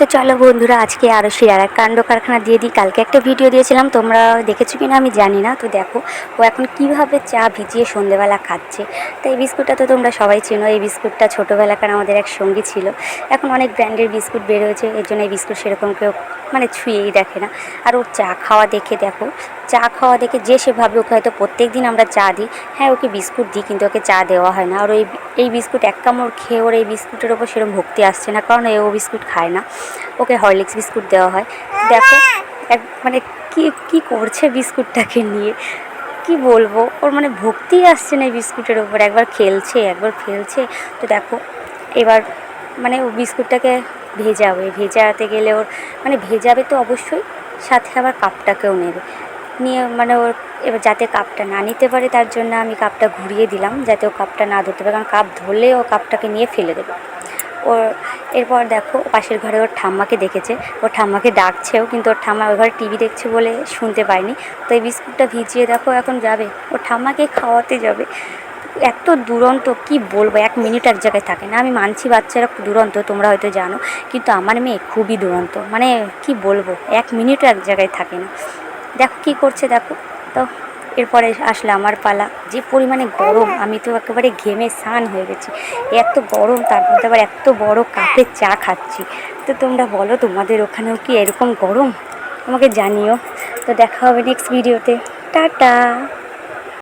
তো চলো বন্ধুরা, আজকে আরও শিরার এক কাণ্ড কারখানা দিয়ে দিই। কালকে একটা ভিডিও দিয়েছিলাম, তোমরা দেখেছ কি না আমি জানি না, তো দেখো, ও এখন কীভাবে চা ভিজিয়ে সন্ধেবেলা খাচ্ছে। তো এই বিস্কুটটা তো তোমরা সবাই চেনো, এই বিস্কুটটা ছোটোবেলাকার আমাদের এক সঙ্গী ছিল। এখন অনেক ব্র্যান্ডের বিস্কুট বেরোয়েছে এর জন্য এই বিস্কুট সেরকম কেউ মানে ছুঁয়েই দেখে না। আর ওর চা খাওয়া দেখে দেখো, চা খাওয়া দেখে যে সেভাবে ওকে হয়তো প্রত্যেক দিন আমরা চা দিই হ্যাঁ ওকে বিস্কুট দিই কিন্তু ওকে চা দেওয়া হয় না। আর ওই এই বিস্কুট এক কামড় খেয়ে ওর এই বিস্কুটের ওপর সেরকম ভক্তি আসছে না, কারণ ও বিস্কুট খায় না। ওকে হরলিক্স বিস্কুট দেওয়া হয়। দেখো, এক মানে কি কি করছে বিস্কুটটাকে নিয়ে? কি বলব? ওর মানে ভক্তি আসছে না এই বিস্কুটের ওপর। একবার খেলছে, একবার ফেলছে। তো দেখো, এবার মানে ও বিস্কুটটাকে ভেজাবে ভেজাতে গেলে ওর মানে ভেজাবে তো অবশ্যই, সাথে আবার কাপটাকেও নেবে। নিয়ে মানে ওর এবার যাতে কাপটা না নিতে পারে তার জন্য আমি কাপটা ঘুরিয়ে দিলাম, যাতে ও কাপটা না ধরতে পারে। কারণ কাপ ধরলে ও কাপটাকে নিয়ে ফেলে দেবে। ওর এরপর দেখো পাশের ঘরে ওর ঠাম্মাকে দেখেছে। ওর ঠাম্মাকে ডাকছেও কিন্তু ওর ঠাম্মা ওই ঘরে টিভি দেখছে বলে শুনতে পায়নি। তো এই বিস্কুটটা ভিজিয়ে দেখো, এখন যাবে। ওর ঠাম্মাকে খাওয়াতে যাবে। এত দুরন্ত, কি বলব? এক মিনিট এক জায়গায় থাকে না। আমি মানছি বাচ্চারা দুরন্ত, তোমরা হয়তো জানো। কিন্তু আমার মেয়ে খুবই দুরন্ত। মানে কি বলব? এক মিনিটও এক জায়গায় থাকে না। দেখো কি করছে, দেখো। তো এরপরে আসলে আমার পালা। যে পরিমাণে গরম, আমি তো একেবারে ঘেমে স্নান হয়ে গেছি। এত গরম, তার মধ্যে আবার এত বড় কাপে চা খাচ্ছি। তো তোমরা বলো, তোমাদের ওখানেও কি এরকম গরম? আমাকে জানিও। তো দেখা হবে নেক্সট ভিডিওতে টাটা!